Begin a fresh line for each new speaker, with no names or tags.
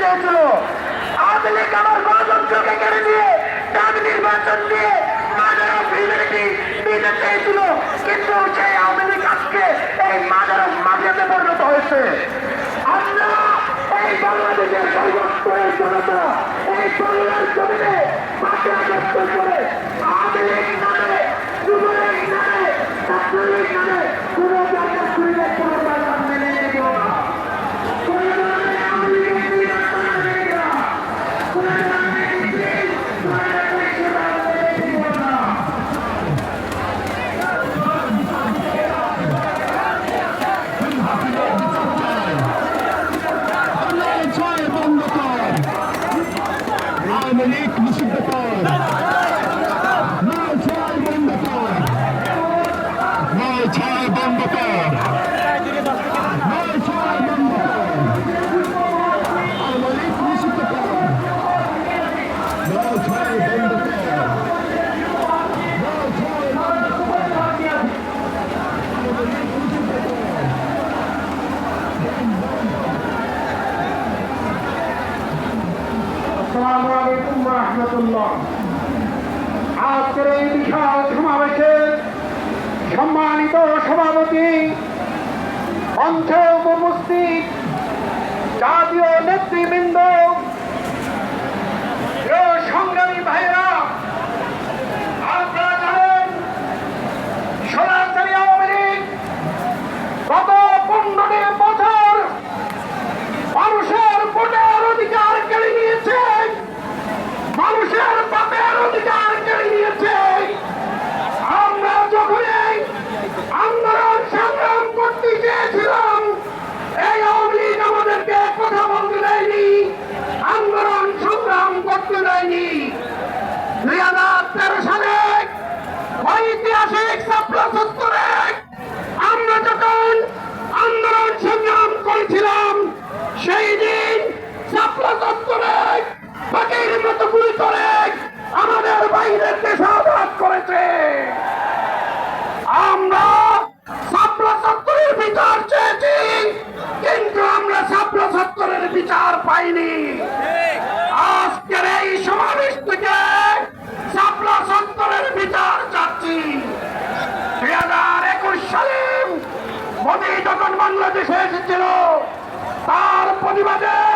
চেয়েছিল। আওয়ামী লীগ আমার গণতন্ত্রকে কেড়ে নির্বাচন দিয়ে মাদার অফ হিউম্যানিটি চেয়েছিল। কিন্তু সেই আওয়ামী লীগ আজকে এই মাদার অফ মাফিয়াতে পরিণত হয়েছে। আমরা এই বাংলাদেশের সর্বস্তরের জনতা, এই বাংলার জমিনে আওয়ামী লীগ
নিষিদ্ধ কর। নয় ছয় বন্ধ কর। নয় ছয় বন্ধ কর।
আসসালামু আলাইকুম রহমতুল্লাহ। আজকের এই বিশাল সমাবেশে সম্মানিত সভাপতি মঞ্চে ঐতিহাসিক ছাত্র সত্তরে আমরা যখন আন্দোলন করেছিলাম, সেই দিন ছাত্র সত্তরে মতো গুলি করে আমাদের বাইরের সাবাদ করেছে। আমরা ছাত্র সত্তরের বিচার চেয়েছি, কিন্তু আমরা ছাত্র সত্তরের বিচার পাইনি। বাংলাদেশে এসেছিল। তার প্রতিবাদে